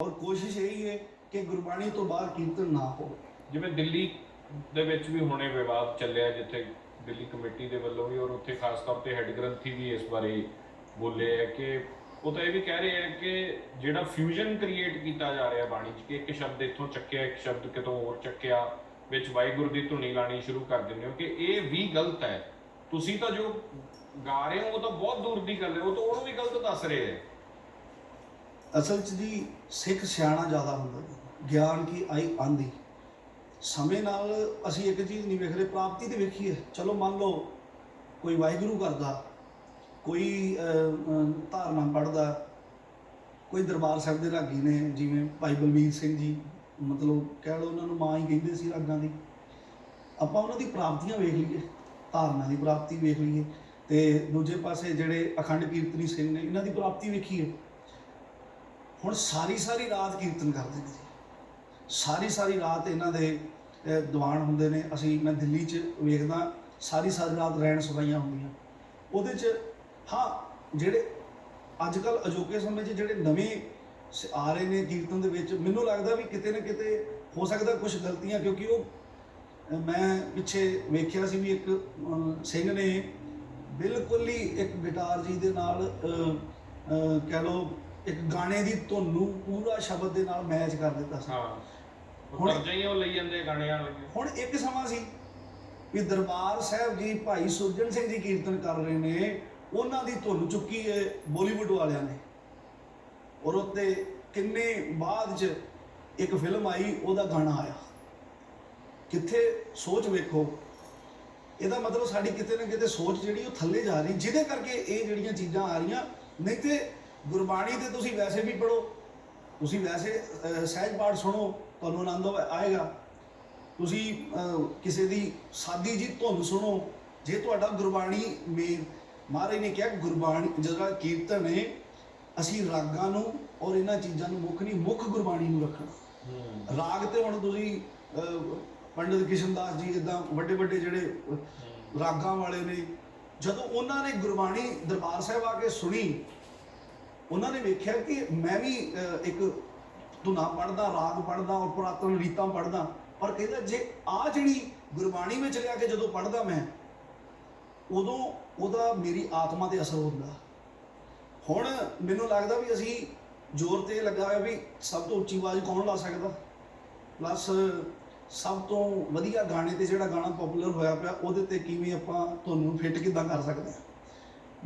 ਔਰ ਕੋਸ਼ਿਸ਼ ਇਹੀ ਹੈ ਕਿ ਗੁਰਬਾਣੀ ਤੋਂ ਬਾਹਰ ਕੀਰਤਨ ਨਾ ਹੋਵੇ। ਜਿਵੇਂ ਦਿੱਲੀ ਦੇ ਵਿੱਚ ਵੀ ਹੁਣੇ ਵਿਵਾਦ ਚੱਲਿਆ ਜਿੱਥੇ ਦਿੱਲੀ ਕਮੇਟੀ ਦੇ ਵੱਲੋਂ ਵੀ ਔਰ ਉੱਥੇ ਖਾਸ ਤੌਰ ਤੇ ਹੈੱਡ ਗ੍ਰੰਥੀ ਵੀ ਇਸ ਬਾਰੇ ਬੋਲੇ ਹੈ ਕਿ ਉਹ ਤਾਂ ਇਹ ਵੀ ਕਹਿ ਰਹੇ ਹੈ ਕਿ ਜਿਹੜਾ ਫਿਊਜ਼ਨ ਕ੍ਰੀਏਟ ਕੀਤਾ ਜਾ ਰਿਹਾ ਬਾਣੀ 'ਚ, ਕਿ ਇੱਕ ਸ਼ਬਦ ਇੱਥੋਂ ਚੱਕਿਆ, ਇੱਕ ਸ਼ਬਦ ਕਿਤੋਂ ਹੋਰ ਚੱਕਿਆ, ਵਿੱਚ ਵਾਹਿਗੁਰੂ ਦੀ ਧੁਨੀ ਲਾਣੀ ਸ਼ੁਰੂ ਕਰ ਦਿੰਦੇ ਹੋ ਕਿ ਇਹ ਵੀ ਗਲਤ ਹੈ। ਤੁਸੀਂ ਤਾਂ ਜੋ ਗਾ ਰਹੇ ਹੋ, ਉਹ ਤਾਂ ਬਹੁਤ ਦੂਰ ਦੀ ਗੱਲ ਹੈ, ਉਹ ਤਾਂ ਉਹਨੂੰ ਵੀ ਗਲਤ ਦੱਸ ਰਹੇ ਹੈ। ਅਸਲ 'ਚ ਜੀ ਸਿੱਖ ਸਿਆਣਾ ਜ਼ਿਆਦਾ ਹੁੰਦਾ ਗਿਆਨ ਕੀ ਆਈ ਆਂਦੀ। ਸਮੇਂ ਨਾਲ ਅਸੀਂ ਇੱਕ ਚੀਜ਼ ਨਹੀਂ ਵੇਖ ਰਹੇ, ਪ੍ਰਾਪਤੀ ਤੇ ਹੈ ਚਲੋ ਮੰਨ ਲਓ, ਕੋਈ ਵਾਹਿਗੁਰੂ ਕਰਦਾ, ਕੋਈ ਧਾਰਨਾ ਪੜਦਾ ਕੋਈ ਦਰਬਾਰ ਸਾਹਿਬ ਦੇ ਰਾਗੀ ਨੇ, ਜਿਵੇਂ ਭਾਈ ਬਲਵੀਰ ਸਿੰਘ ਜੀ, ਮਤਲਬ ਕਹਿ ਲਓ ਉਹਨਾਂ ਨੂੰ ਮਾਂ ਹੀ ਕਹਿੰਦੇ ਸੀ ਰਾਗਾਂ ਦੀ। ਆਪਾਂ ਉਹਨਾਂ ਦੀ ਪ੍ਰਾਪਤੀਆਂ ਵੇਖ ਲਈਏ, ਧਾਰਨਾ ਦੀ ਪ੍ਰਾਪਤੀ ਵੇਖ ਲਈਏ, ਤੇ ਦੂਜੇ ਪਾਸੇ ਜਿਹੜੇ ਅਖੰਡ ਕੀਰਤਨੀ ਸਿੰਘ ਨੇ, ਇਹਨਾਂ ਦੀ ਪ੍ਰਾਪਤੀ ਵੇਖੀਏ। ਹੁਣ ਸਾਰੀ ਸਾਰੀ ਰਾਤ ਕੀਰਤਨ ਕਰਦੇ ਨੇ ਜੀ। ਸਾਰੀ ਸਾਰੀ ਰਾਤ ਇਹਨਾਂ ਦੇ ਦੀਵਾਨ ਹੁੰਦੇ ਨੇ। ਅਸੀਂ, ਮੈਂ ਦਿੱਲੀ 'ਚ ਵੇਖਦਾ, ਸਾਰੀ ਸਾਰੀ ਰਾਤ ਰਹਿਣ ਸੁਣਾਈਆਂ ਹੁੰਦੀਆਂ। ਉਹਦੇ 'ਚ, ਹਾਂ, ਜਿਹੜੇ ਅੱਜ ਕੱਲ ਅਜੋਕੇ ਸਮੇਂ 'ਚ ਜਿਹੜੇ ਨਵੇਂ ਸ- ਆ ਰਹੇ ਨੇ ਕੀਰਤਨ ਦੇ ਵਿੱਚ, ਮੈਨੂੰ ਲੱਗਦਾ ਵੀ ਕਿਤੇ ਨਾ ਕਿਤੇ ਹੋ ਸਕਦਾ ਕੁਝ ਗਲਤੀਆਂ, ਕਿਉਂਕਿ ਉਹ ਮੈਂ ਪਿੱਛੇ ਵੇਖਿਆ ਸੀ ਵੀ ਇੱਕ ਸਿੰਘ ਨੇ ਬਿਲਕੁਲ ਹੀ ਇੱਕ ਗਿਟਾਰ ਜੀ ਦੇ ਨਾਲ ਕਹਿ ਲਓ ਇੱਕ ਗਾਣੇ ਦੀ ਧੁਨ ਨੂੰ ਪੂਰਾ ਸ਼ਬਦ ਦੇ ਨਾਲ ਮੈਚ ਕਰ ਦਿੱਤਾ ਸੀ। ਹਾਂ। ਹੁਣ- ਹੀ ਉਹ ਲਈ ਜਾਂਦੇ ਗਾਣਿਆਂ ਵਾਲੇ ਹੁਣ ਇੱਕ ਸਮਾਂ ਸੀ ਵੀ ਦਰਬਾਰ ਸਾਹਿਬ ਜੀ ਭਾਈ ਸੁਰਜਨ ਸਿੰਘ ਜੀ ਕੀਰਤਨ ਕਰ ਰਹੇ ਨੇ ਉਹਨਾਂ ਦੀ ਧੁਨ ਚੁੱਕੀ ਹੈ ਬਾਲੀਵੁੱਡ ਵਾਲਿਆਂ ਨੇ। ਔਰ ਉੱਤੇ ਕਿੰਨੇ ਬਾਅਦ ਚ ਇੱਕ ਫਿਲਮ ਆਈ ਉਹਦਾ ਗਾਣਾ ਆਇਆ। ਕਿੱਥੇ? ਸੋਚ ਵੇਖੋ। ਇਹਦਾ ਮਤਲਬ ਸਾਡੀ ਕਿਤੇ ਨਾ ਕਿਤੇ ਸੋਚ ਜਿਹੜੀ ਉਹ ਥੱਲੇ ਜਾ ਰਹੀ ਜਿਹਦੇ ਕਰਕੇ ਇਹ ਜਿਹੜੀਆਂ ਚੀਜ਼ਾਂ ਆ ਰਹੀਆਂ ਨਹੀਂ ਤੇ ਗੁਰਬਾਣੀ ਤੇ ਤੁਸੀਂ ਵੈਸੇ ਵੀ ਪੜੋ ਤੁਸੀਂ ਵੈਸੇ ਸਹਿਜ ਪਾਠ ਸੁਣੋ ਤੁਹਾਨੂੰ ਆਨੰਦ ਆਏਗਾ। ਤੁਸੀਂ ਕਿਸੇ ਦੀ ਸਾਦੀ ਜੀ ਧੁਨ ਸੁਣੋ ਜੇ ਤੁਹਾਡਾ ਗੁਰਬਾਣੀ ਮੇ ਮਹਾਰਾਜ ਨੇ ਕਿਹਾ ਗੁਰਬਾਣੀ ਜਿਹੜਾ ਕੀਰਤਨ ਹੈ ਅਸੀਂ ਰਾਗਾਂ ਨੂੰ ਔਰ ਇਹਨਾਂ ਚੀਜ਼ਾਂ ਨੂੰ ਮੁੱਖ ਨਹੀਂ ਮੁੱਖ ਗੁਰਬਾਣੀ ਨੂੰ ਰੱਖਣਾ। ਰਾਗ ਤੇ ਹੁਣ ਤੁਸੀਂ ਪੰਡਿਤ ਕਿਸ਼ਨਦਾਸ ਜੀ ਇਦਾਂ ਵੱਡੇ ਵੱਡੇ ਜਿਹੜੇ ਰਾਗਾਂ ਵਾਲੇ ਨੇ ਜਦੋਂ ਉਹਨਾਂ ਨੇ ਗੁਰਬਾਣੀ ਦਰਬਾਰ ਸਾਹਿਬ ਆ ਕੇ ਸੁਣੀ ਉਹਨਾਂ ਨੇ ਵੇਖਿਆ ਕਿ ਮੈਂ ਵੀ ਇੱਕ ਧੁਨਾ ਪੜਦਾ ਰਾਗ ਪੜਦਾ ਔਰ ਪੁਰਾਤਨ ਰੀਤਾਂ ਪੜਦਾ ਪਰ ਕਹਿੰਦਾ ਜੇ ਆ ਜਿਹੜੀ ਗੁਰਬਾਣੀ ਵਿੱਚ ਲਿਆ ਕੇ ਜਦੋਂ ਪੜਦਾ ਮੈਂ, ਉਦੋਂ ਉਹਦਾ ਮੇਰੀ ਆਤਮਾ ਤੇ ਅਸਰ ਹੁੰਦਾ। ਹੁਣ ਮੈਨੂੰ ਲੱਗਦਾ ਵੀ ਅਸੀਂ ਜ਼ੋਰ ਤੇ ਲੱਗਾ ਹੋਇਆ ਵੀ ਸਭ ਤੋਂ ਉੱਚੀ ਆਵਾਜ਼ ਕੌਣ ਲਾ ਸਕਦਾ? ਪਲੱਸ ਸਭ ਤੋਂ ਵਧੀਆ ਗਾਣੇ ਤੇ ਜਿਹੜਾ ਗਾਣਾ ਪਪੂਲਰ ਹੋਇਆ ਪਿਆ, ਉਹਦੇ ਤੇ ਕਿਵੇਂ ਆਪਾਂ ਤੁਹਾਨੂੰ ਫਿੱਟ ਕਿੱਦਾਂ ਕਰ ਸਕਦੇ ਹਾਂ?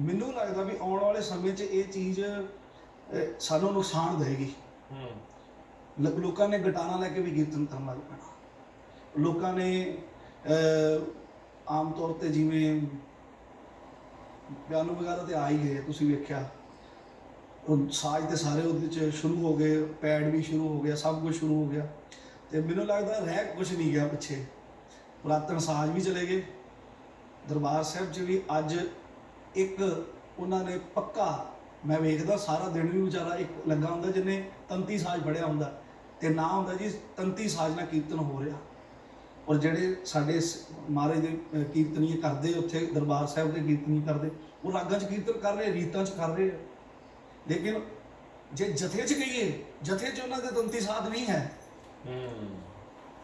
ਮੈਨੂੰ ਲੱਗਦਾ ਵੀ ਆਉਣ ਵਾਲੇ ਸਮੇਂ 'ਚ ਇਹ ਚੀਜ਼ ਅਹ, ਸਾਨੂੰ ਨੁਕਸਾਨ ਦੇਗੀ ਹੂੰ। ਲ- ਲੋਕਾਂ ਨੇ ਗਟਾਰਾਂ ਲੈ ਕੇ ਵੀ ਕੀਰਤਨ ਕਰਨ ਲੱਗ ਪੈਣਾ। ਲੋਕਾਂ ਨੇ ਅਹ, ਆਮ ਤੌਰ ਤੇ ਜਿਵੇਂ ਪਿਆਨੋ ਵਗੈਰਾ ਤੇ ਆ ਹੀ ਗਏ ਤੁਸੀਂ ਵੇਖਿਆ। ਉਹ ਸਾਜ਼ ਤੇ ਸਾਰੇ ਉਹਦੇ ਚ ਸ਼ੁਰੂ ਹੋ ਗਏ ਪੈਡ ਵੀ ਸ਼ੁਰੂ ਹੋ ਗਿਆ ਸਭ ਕੁਝ ਸ਼ੁਰੂ ਹੋ ਗਿਆ। ਤੇ ਮੈਨੂੰ ਲੱਗਦਾ ਰਹਿ ਕੁਝ ਨਹੀਂ ਗਿਆ ਪਿੱਛੇ। ਪੁਰਾਤਨ ਸਾਜ਼ ਵੀ ਚਲੇ ਗਏ। ਦਰਬਾਰ ਸਾਹਿਬ 'ਚ ਵੀ ਅੱਜ ਇੱਕ ਉਹਨਾਂ ਨੇ ਪੱਕਾ ਮੈਂ ਵੇਖਦਾ ਸਾਰਾ ਦਿਨ ਵੀ ਵਿਚਾਰਾ ਇੱਕ ਲੱਗਾ ਹੁੰਦਾ ਜਿਹਨੇ ਤੰਤੀ ਸਾਜ਼ ਫੜਿਆ ਹੁੰਦਾ। ਤੇ ਨਾ ਹੁੰਦਾ ਜੀ ਤੰਤੀ ਸਾਜ਼ ਨਾਲ ਕੀਰਤਨ ਹੋ ਰਿਹਾ। ਔਰ ਜਿਹੜੇ ਸਾਡੇ ਮਹਾਰਾਜ ਦੇ ਕੀਰਤਨੀਏ ਕਰਦੇ ਉੱਥੇ ਦਰਬਾਰ ਸਾਹਿਬ ਦੇ ਕੀਰਤਨੀ ਕਰਦੇ ਉਹ ਰਾਗਾਂ 'ਚ ਕੀਰਤਨ ਕਰ ਰਹੇ ਰੀਤਾਂ 'ਚ ਕਰ ਰਹੇ। ਲੇਕਿਨ ਜੇ ਜਥੇ 'ਚ ਗਈਏ ਜਥੇ 'ਚ ਉਹਨਾਂ ਦੇ ਤੰਤੀ ਸਾਧ ਨਹੀਂ ਹੈ। ਹੂੰ।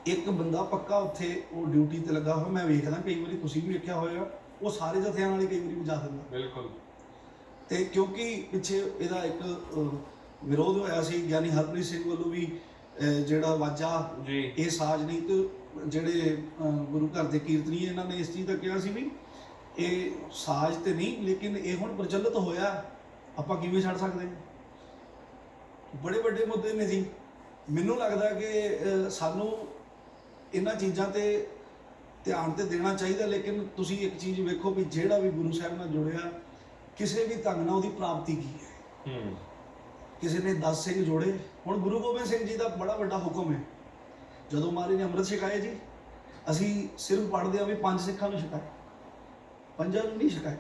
ਇੱਕ ਬੰਦਾ ਪੱਕਾ ਉੱਥੇ ਉਹ ਡਿਊਟੀ ਤੇ ਲੱਗਾ ਹੋਇਆ ਮੈਂ ਵੇਖਦਾ ਕਈ ਵਾਰੀ ਤੁਸੀਂ ਵੀ ਵੇਖਿਆ ਹੋਵੇਗਾ ਉਹ ਸਾਰੇ ਜਥਿਆਂ ਨਾਲ ਹੀ ਕਈ ਵਾਰੀ ਵਜਾ ਦਿੰਦਾ। ਬਿਲਕੁਲ। ਤੇ ਕਿਉਂਕਿ ਪਿੱਛੇ ਇਹਦਾ ਇੱਕ ਅਹ, ਵਿਰੋਧ ਹੋਇਆ ਸੀ ਗਿਆਨੀ ਹਰਪ੍ਰੀਤ ਸਿੰਘ ਵੱਲੋਂ ਵੀ ਅਹ, ਜਿਹੜਾ ਵਾਜਾ ਜੀ। ਇਹ ਸਾਜ਼ ਨਹੀਂ ਤੇ ਜਿਹੜੇ ਅਹ, ਗੁਰੂ ਘਰ ਦੇ ਕੀਰਤਨੀ ਇਹਨਾਂ ਨੇ ਇਸ ਚੀਜ਼ ਦਾ ਕਿਹਾ ਸੀ ਵੀ ਇਹ ਸਾਜ਼ ਤੇ ਨਹੀਂ ਲੇਕਿਨ ਇਹ ਹੁਣ ਪ੍ਰਚਲਿਤ ਹੋਇਆ ਆਪਾਂ ਕਿਵੇਂ ਛੱਡ ਸਕਦੇ ਹਾਂ? ਬੜੇ ਵੱਡੇ ਮੁੱਦੇ ਨੇ ਜੀ। ਮੈਨੂੰ ਲੱਗਦਾ ਕਿ ਅਹ, ਸਾਨੂੰ ਇਹਨਾਂ ਚੀਜ਼ਾਂ ਤੇ ਧਿਆਨ ਤੇ ਦੇਣਾ ਚਾਹੀਦਾ ਲੇਕਿਨ ਤੁਸੀਂ ਇੱਕ ਚੀਜ਼ ਵੇਖੋ ਵੀ ਜਿਹੜਾ ਵੀ ਗੁਰੂ ਸਾਹਿਬ ਨਾਲ ਜੁੜਿਆ ਕਿਸੇ ਵੀ ਢੰਗ ਨਾਲ ਉਹਦੀ ਪ੍ਰਾਪਤੀ ਕੀ ਹੈ? ਹੂੰ। ਕਿਸੇ ਨੇ 10 ਸਿੰਘ ਜੋੜੇ ਹੁਣ ਗੁਰੂ ਗੋਬਿੰਦ ਸਿੰਘ ਜੀ ਦਾ ਬੜਾ ਵੱਡਾ ਹੁਕਮ ਹੈ। ਜਦੋਂ ਮਹਾਰਾਜ ਨੇ ਅੰਮ੍ਰਿਤ ਛਕਾਇਆ ਜੀ ਅਸੀਂ ਸਿਰਫ ਪੜ੍ਹਦੇ ਹਾਂ ਵੀ ਪੰਜ ਸਿੱਖਾਂ ਨੂੰ ਛਕਾਇਆ। ਪੰਜਾਂ ਨੂੰ ਨਹੀਂ ਛਕਾਇਆ।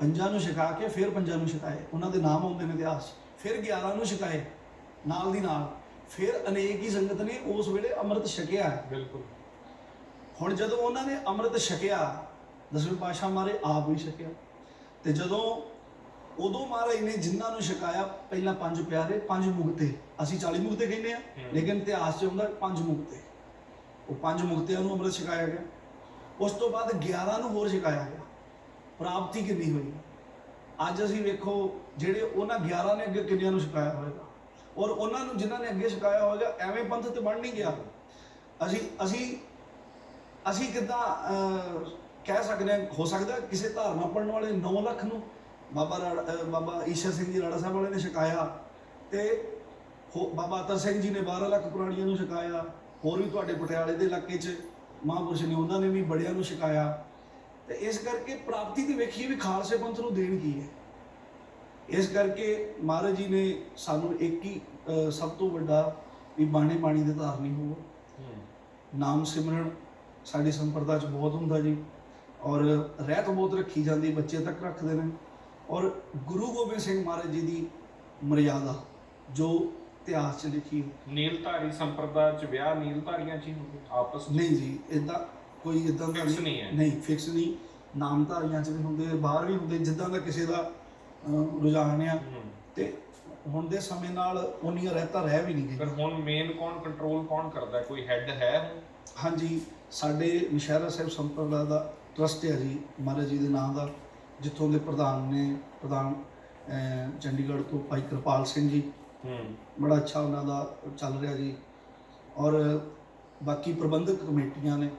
ਪੰਜਾਂ ਨੂੰ ਛਕਾ ਕੇ ਫਿਰ ਪੰਜਾਂ ਨੂੰ ਛਕਾਏ ਉਹਨਾਂ ਦੇ ਨਾਮ ਆਉਂਦੇ ਨੇ ਇਤਿਹਾਸ। ਫਿਰ 11 ਨੂੰ ਛਕਾਏ ਨਾਲ ਦੀ ਨਾਲ। ਫਿਰ ਅਨੇਕ ਹੀ ਸੰਗਤ ਨੇ ਉਸ ਵੇਲੇ ਅੰਮ੍ਰਿਤ ਛਕਿਆ। ਬਿਲਕੁਲ। ਹੁਣ ਜਦੋਂ ਉਹਨਾਂ ਨੇ ਅੰਮ੍ਰਿਤ ਛਕਿਆ ਦਸਵੇਂ ਪਾਤਸ਼ਾਹ ਮਾਰੇ ਆਪ ਵੀ ਛਕਿਆ। ਤੇ ਜਦੋਂ ਉਦੋਂ ਮਹਾਰਾਜ ਨੇ ਜਿਨ੍ਹਾਂ ਨੂੰ ਛਕਾਇਆ ਪਹਿਲਾਂ ਪੰਜ ਪਿਆਰੇ ਪੰਜ ਮੁਕਤੇ। ਅਸੀਂ 40 ਮੁਕਤੇ ਕਹਿੰਦੇ ਆ। ਲੇਕਿਨ ਇਤਿਹਾਸ 'ਚ ਹੁੰਦਾ ਪੰਜ ਮੁਕਤੇ। ਉਹ ਪੰਜ ਮੁਕਤਿਆਂ ਨੂੰ ਅੰਮ੍ਰਿਤ ਛਕਾਇਆ ਗਿਆ। ਉਸ ਤੋਂ ਬਾਅਦ 11 ਨੂੰ ਹੋਰ ਛਕਾਇਆ ਗਿਆ। ਪ੍ਰਾਪਤੀ ਕਿੰਨੀ ਹੋਈ? ਅੱਜ ਅਸੀਂ ਵੇਖੋ ਜਿਹੜੇ ਉਹਨਾਂ 11 ਨੇ ਅੱਗੇ ਕਿੰਨਿਆਂ ਨੂੰ ਛਕਾਇਆ ਹੋਵੇਗਾ? ਔਰ ਉਹਨਾਂ ਨੂੰ ਜਿਨ੍ਹਾਂ ਨੇ ਅੱਗੇ ਛਕਾਇਆ ਹੋਵੇਗਾ ਐਵੇਂ ਪੰਥ ਤੇ ਬਣ ਨਹੀਂ ਗਿਆ। ਅਸੀਂ ਅਸੀਂ ਅਸੀਂ ਕਿਦਾਂ ਕਹਿ ਸਕਦੇ ਹਾਂ ਹੋ ਸਕਦਾ ਕਿਸੇ ਧਾਰਨਾ ਪੜਨ ਵਾਲੇ 9 ਲੱਖ ਨੂੰ ਬਾਬਾ ਬਾਬਾ ਈਸ਼ਰ ਸਿੰਘ ਜੀ ਰਾੜਾ ਸਾਹਿਬ ਵਾਲੇ ਨੇ ਛਕਾਇਆ ਤੇ ਬਾਬਾ ਅਤਰ ਸਿੰਘ ਜੀ ਨੇ 12 ਲੱਖ ਪੁਰਾਣੀਆਂ ਨੂੰ ਛਕਾਇਆ ਹੋਰ ਵੀ ਤੁਹਾਡੇ ਪਟਿਆਲੇ ਦੇ ਇਲਾਕੇ 'ਚ ਮਹਾਂਪੁਰਸ਼ ਨੇ ਉਹਨਾਂ ਨੇ ਵੀ ਬੜਿਆਂ ਨੂੰ ਛਕਾਇਆ। ਤੇ ਇਸ ਕਰਕੇ ਪ੍ਰਾਪਤੀ ਤੇ ਵੇਖੀਏ ਵੀ ਖਾਲਸੇ ਪੰਥ ਨੂੰ ਦੇਣ ਕੀ ਹੈ। ਇਸ ਕਰਕੇ ਮਹਾਰਾਜ ਜੀ ਨੇ ਸਾਨੂੰ ਇੱਕ ਹੀ ਸਭ ਤੋਂ ਵੱਡਾ ਵੀ ਬਾਣੇ ਬਾਣੀ ਦੇ ਧਾਰਨੀ ਹੋਵੋ। ਨਾਮ ਸਿਮਰਨ ਸਾਡੀ ਸੰਪਰਦਾ ਚ ਬਹੁਤ ਹੁੰਦਾ ਜੀ ਔਰ ਰਹਿਤ ਬਹੁਤ ਰੱਖੀ ਜਾਂਦੀ ਬੱਚੇ ਤੱਕ ਰੱਖਦੇ ਨੇ ਔਰ ਗੁਰੂ ਗੋਬਿੰਦ ਸਿੰਘ ਮਹਾਰਾਜ ਜੀ ਦੀ ਮਰਿਆਦਾ ਜੋ ਇਤਿਹਾਸ ਚ ਲਿਖੀ। ਨੀਲਧਾਰੀ ਸੰਪਰਦਾ ਚ ਵਿਆਹ ਨੀਲਧਾਰੀਆਂ ਚ ਹੀ ਹੁੰਦੇ ਆਪਸ ਨਹੀਂ ਜੀ ਇਦਾਂ ਕੋਈ ਇਦਾਂ ਦਾ Fix ਨਹੀਂ ਹੈ। ਨਹੀਂ ਫਿਕਸ ਨਹੀਂ ਨਾਮਧਾਰੀਆਂ ਚ ਵੀ ਹੁੰਦੇ ਬਾਹਰ ਵੀ ਹੁੰਦੇ ਜਿੱਦਾਂ ਦਾ ਕਿਸੇ ਦਾ ਅਹ, ਰੁਝਾਨ ਆ ਹੂੰ। ਤੇ ਹੁਣ ਦੇ ਸਮੇਂ ਨਾਲ ਉਨੀਆਂ ਰਹਿਤਾ ਰਹਿ ਵੀ ਨਹੀਂ ਪਰ ਗਈ ਹੁਣ ਮੇਨ ਕੌਣ ਕੰਟਰੋਲ ਕੌਣ ਕਰਦਾ ਹੈ? ਕੋਈ ਹੈੱਡ ਹੈ ਹੁਣ ਹਾਂਜੀ ਸਾਡੇ ਨਸ਼ਹਿਰਾ ਸਾਹਿਬ ਸੰਪਰਦਾ ਦਾ ਟਰਸਟ ਹੈ ਜੀ ਮਹਾਰਾਜ ਜੀ ਦੇ ਨਾਮ ਦਾ ਜਿੱਥੋਂ ਦੇ ਪ੍ਰਧਾਨ ਨੇ ਪ੍ਰਧਾਨ ਚੰਡੀਗੜ੍ਹ ਤੋਂ ਭਾਈ ਕਿਰਪਾਲ ਸਿੰਘ ਜੀ। ਹੂੰ। ਬੜਾ ਅੱਛਾ ਉਹਨਾਂ ਦਾ ਚੱਲ ਰਿਹਾ ਜੀ। ਔਰ ਬਾਕੀ ਪ੍ਰਬੰਧਕ ਕਮੇਟੀਆਂ ਨੇ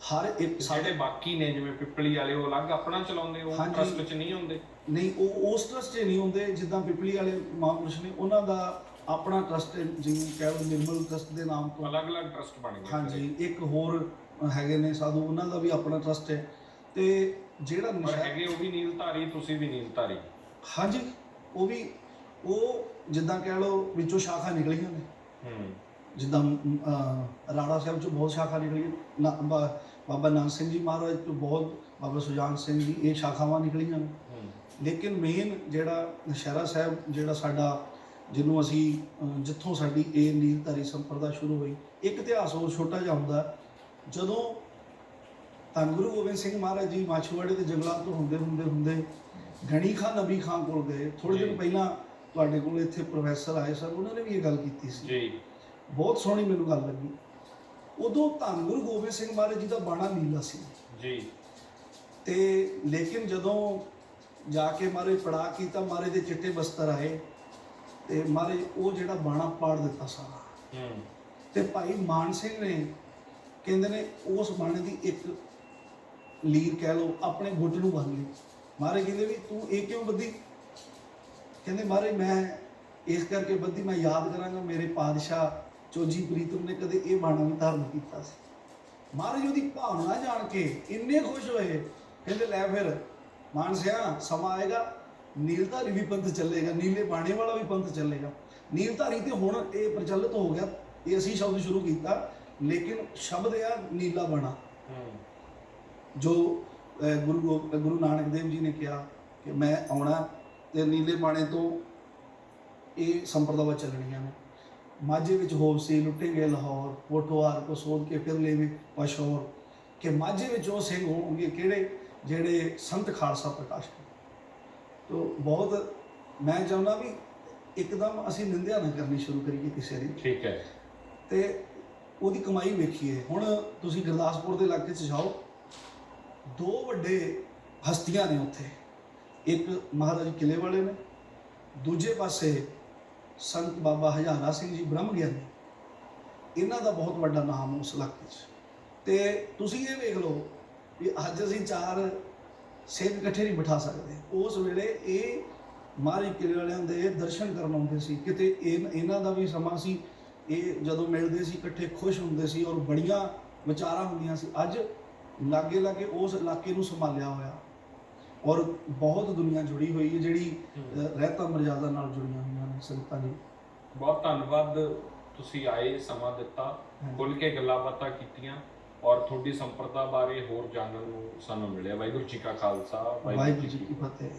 ਹਰ ਇੱਕ ਸਾਡੇ ਬਾਕੀ ਨੇ ਜਿਵੇਂ ਪਿੱਪਲੀ ਵਾਲੇ ਉਹ ਅਲੱਗ ਆਪਣਾ ਚਲਾਉਂਦੇ ਉਹ। ਟਰਸਟ ਵਿੱਚ ਨਹੀਂ ਹੁੰਦੇ? ਨਹੀਂ ਉਹ ਉਸ ਟਰਸਟ 'ਚ ਨਹੀਂ ਹੁੰਦੇ ਜਿੱਦਾਂ ਪਿਪਲੀ ਵਾਲੇ ਮਹਾਂਪੁਰਸ਼ ਨੇ ਉਹਨਾਂ ਦਾ ਆਪਣਾ ਟਰਸਟ ਜਿਵੇਂ ਕਹਿ ਲਓ ਨਿਰਮਲ ਟਰਸਟ ਦੇ ਨਾਮ ਤੋਂ। ਅਲੱਗ-ਅਲੱਗ ਟਰਸਟ ਬਣ ਗਏ। ਹਾਂਜੀ ਇੱਕ ਹੋਰ ਹੈਗੇ ਨੇ ਸਾਧੂ ਉਹਨਾਂ ਦਾ ਵੀ ਆਪਣਾ ਟਰਸਟ ਹੈ। ਤੇ ਜਿਹੜਾ ਪਰ ਨਸ਼ਾ ਹੈਗੇ ਉਹ ਵੀ ਨੀਲਧਾਰੀ ਤੁਸੀਂ ਵੀ ਨੀਲਧਾਰੀ। ਹਾਂਜੀ ਉਹ ਵੀ ਉਹ ਜਿੱਦਾਂ ਕਹਿ ਲਓ ਵਿੱਚੋਂ ਸ਼ਾਖਾ ਨਿਕਲੀਆਂ ਨੇ। ਹੂੰ। ਜਿੱਦਾਂ ਅਮ, ਅਹ, ਰਾੜਾ ਸਾਹਿਬ ਚੋਂ ਬਹੁਤ ਸ਼ਾਖਾ ਨਿਕਲੀਆਂ ਨਾ- ਬਾ- ਬਾਬਾ ਨਾਨਕ ਸਿੰਘ ਜੀ ਮਹਾਰਾਜ ਤੋਂ ਬਹੁਤ ਬਾਬਾ ਸੁਜਾਨ ਸਿੰਘ ਜੀ ਇਹ ਸ਼ਾਖਾਵਾਂ ਨਿਕਲੀਆਂ ਨੇ। ਹੂੰ। ਲੇਕਿਨ ਮੇਨ ਜਿਹੜਾ ਨਸ਼ਹਿਰਾ ਸਾਹਿਬ ਜਿਹੜਾ ਸਾਡਾ ਜਿਹਨੂੰ ਅਸੀਂ ਜਿੱਥੋਂ ਸਾਡੀ ਇਹ ਨੀਲਧਾਰੀ ਸੰਪਰਦਾ ਸ਼ੁਰੂ ਹੋਈ ਇੱਕ ਇਤਿਹਾਸ ਹੋਰ ਛੋਟਾ ਜਿਹਾ ਹੁੰਦਾ ਜਦੋਂ ਧੰਨ ਗੁਰੂ ਗੋਬਿੰਦ ਸਿੰਘ ਮਹਾਰਾਜ ਜੀ ਮਾਛੀਵਾੜੇ ਦੇ ਜੰਗਲਾਂ ਤੋਂ ਹੁੰਦੇ ਹੁੰਦੇ ਹੁੰਦੇ ਗਣੀ ਖਾਨ ਨਬੀ ਖਾਨ ਕੋਲ ਗਏ। ਥੋੜੇ। ਦਿਨ ਪਹਿਲਾਂ ਤੁਹਾਡੇ ਕੋਲ ਇੱਥੇ ਪ੍ਰੋਫੈਸਰ ਆਏ ਸਨ ਉਹਨਾਂ ਨੇ ਵੀ ਇਹ ਗੱਲ ਕੀਤੀ ਸੀ। ਜੀ। ਬਹੁਤ ਸੋਹਣੀ ਮੈਨੂੰ ਗੱਲ ਲੱਗੀ। ਉਦੋਂ ਧੰਨ ਗੁਰੂ ਗੋਬਿੰਦ ਸਿੰਘ ਮਹਾਰਾਜ ਜੀ ਦਾ ਬਾਣਾ ਨੀਲਾ ਸੀ। ਜੀ। ਤੇ ਲੇਕਿਨ ਜਦੋਂ ਜਾ ਕੇ ਮਾਰੇ ਪੜਾ ਕੀਤਾ ਮਾਰੇ ਦੇ ਚਿੱਟੇ ਬਸਤਰ ਆਏ ਤੇ ਮਾਰੇ ਉਹ ਜਿਹੜਾ ਬਾਣਾ ਪਾੜ ਦਿੱਤਾ ਸਾਰਾ। ਹੂੰ। ਤੇ ਭਾਈ ਮਾਨ ਸਿੰਘ ਨੇ ਕਹਿੰਦੇ ਨੇ ਉਸ ਬਾਣੇ ਦੀ ਇੱਕ ਲੀਰ ਕਹਿ ਲਓ ਆਪਣੇ ਗੁੱਟ ਨੂੰ ਬੰਨ ਲਈ। ਮਾਰੇ ਕਹਿੰਦੇ ਵੀ ਤੂੰ ਇਹ ਕਿਉਂ ਬੱਧੀ? ਕਹਿੰਦੇ ਮਾਰੇ ਮੈਂ ਇਸ ਕਰਕੇ ਬੱਧੀ ਮੈਂ ਯਾਦ ਕਰਾਂਗਾ ਮੇਰੇ ਪਾਦਸ਼ਾਹ ਚੋਜੀ ਪ੍ਰੀਤਮ ਨੇ ਕਦੇ ਇਹ ਬਾਣਾ ਵੀ ਧਾਰਨ ਕੀਤਾ ਸੀ। ਮਹਾਰਾਜ ਉਹਦੀ ਭਾਵਨਾ ਜਾਣ ਕੇ ਇੰਨੇ ਖੁਸ਼ ਹੋਏ ਕਹਿੰਦੇ ਲੈ ਫਿਰ ਮਾਨ ਸਿਆ ਸਮਾਂ ਆਏਗਾ ਨੀਲਧਾਰੀ ਵੀ ਪੰਥ ਚੱਲੇਗਾ ਨੀਲੇ ਬਾਣੇ ਵਾਲਾ ਵੀ ਪੰਥ ਚੱਲੇਗਾ। ਨੀਲਧਾਰੀ ਤੇ ਹੁਣ ਇਹ ਪ੍ਰਚਲਿਤ ਹੋ ਗਿਆ ਇਹ ਅਸੀਂ ਸ਼ਬਦ ਸ਼ੁਰੂ ਕੀਤਾ ਲੇਕਿਨ ਸ਼ਬਦ ਆ ਨੀਲਾ ਬਾਣਾ। ਜੋ ਗੁਰੂ ਗੁਰੂ ਨਾਨਕ ਦੇਵ ਜੀ ਨੇ ਕਿਹਾ ਕਿ ਮੈਂ ਆਉਣਾ ਤੇ ਨੀਲੇ ਬਾਣੇ ਤੋਂ ਇਹ ਸੰਪਰਦਾਵਾਂ ਚੱਲਣੀਆਂ ਨੇ। ਮਾਝੇ ਵਿੱਚ ਹੋਬ ਸੀ ਲੁੱਟੇਗੇ ਲਾਹੌਰ ਪੋਟਵਾਰ ਕੋ ਸੋਧ ਕੇ ਫਿਰ ਲੈਵੇ ਪਸ਼ੌਰ। ਕਿ ਮਾਝੇ ਵਿੱਚ ਉਹ ਸਿੰਘ ਹੋਣਗੇ ਕਿਹੜੇ? ਜਿਹੜੇ ਸੰਤ ਖਾਲਸਾ ਪ੍ਰਕਾਸ਼ ਤੋ ਬਹੁਤ ਮੈਂ ਚਾਹੁੰਦਾ ਵੀ ਇੱਕਦਮ ਅਸੀਂ ਨਿੰਦਿਆ ਨਾ ਕਰਨੀ ਸ਼ੁਰੂ ਕਰੀਏ ਕਿਸੇ ਦੀ। ਠੀਕ ਹੈ। ਤੇ ਉਹਦੀ ਕਮਾਈ ਵੇਖੀਏ। ਹੁਣ ਤੁਸੀਂ ਗੁਰਦਾਸਪੁਰ ਦੇ ਇਲਾਕੇ 'ਚ ਜਾਓ ਦੋ ਵੱਡੇ ਹਸਤੀਆਂ ਨੇ ਉੱਥੇ। ਇੱਕ ਮਹਾਰਾਜ ਕਿਲੇ ਵਾਲੇ ਨੇ ਦੂਜੇ ਪਾਸੇ ਸੰਤ ਬਾਬਾ ਹਜ਼ਾਰਾ ਸਿੰਘ ਜੀ ਬ੍ਰਹਮ ਗਿਆਨੀ ਇਹਨਾਂ ਦਾ ਬਹੁਤ ਵੱਡਾ ਨਾਮ ਉਸ ਇਲਾਕੇ 'ਚ। ਤੇ ਤੁਸੀਂ ਇਹ ਵੇਖ ਲਓ ਵੀ ਅੱਜ ਅਸੀਂ ਚਾਰ ਸਿੰਘ ਇਕੱਠੇ ਨਹੀਂ ਬਿਠਾ ਸਕਦੇ। ਉਸ ਵੇਲੇ ਇਹ ਮਹਾਰਾਜ ਕਿਲੇ ਵਾਲਿਆਂ ਦੇ ਦਰਸ਼ਨ ਕਰਨ ਆਉਂਦੇ ਸੀ। ਕਿਤੇ ਇਹ- ਇਹਨਾਂ ਦਾ ਵੀ ਸਮਾਂ ਸੀ ਇਹ ਜਦੋਂ ਮਿਲਦੇ ਸੀ ਇਕੱਠੇ ਖੁਸ਼ ਹੁੰਦੇ ਸੀ ਔਰ ਬੜੀਆਂ ਵਿਚਾਰਾਂ ਹੁੰਦੀਆਂ ਸੀ। ਅੱਜ ਲਾਗੇ ਲਾਗੇ ਉਸ ਇਲਾਕੇ ਨੂੰ ਸੰਭਾਲਿਆ ਹੋਇਆ ਔਰ ਬਹੁਤ ਦੁਨੀਆ ਜੁੜੀ ਹੋਈ ਹੈ ਜਿਹੜੀ ਅਹ, ਰਹਿਤਾ ਮਰਜ਼ਾਦਾ ਨਾਲ ਜੁੜੀਆਂ ਹੋਈਆਂ ਨੇ ਸੰਗਤਾਂ ਜੀ ਬਹੁਤ ਧੰਨਵਾਦ। ਤੁਸੀਂ ਆਏ ਸਮਾਂ ਦਿੱਤਾ। ਖੁੱਲ ਕੇ ਗੱਲਾਂ ਬਾਤਾਂ ਕੀਤੀਆਂ। ਔਰ ਤੁਹਾਡੀ ਸੰਪਰਦਾ ਬਾਰੇ ਹੋਰ ਜਾਣਨ ਨੂੰ ਸਾਨੂੰ ਮਿਲਿਆ। ਵਾਹਿਗੁਰੂ ਜੀ ਕਾ ਖਾਲਸਾ ਵਾਹਿਗੁਰੂ ਜੀ ਕੀ ਫਤਿਹ।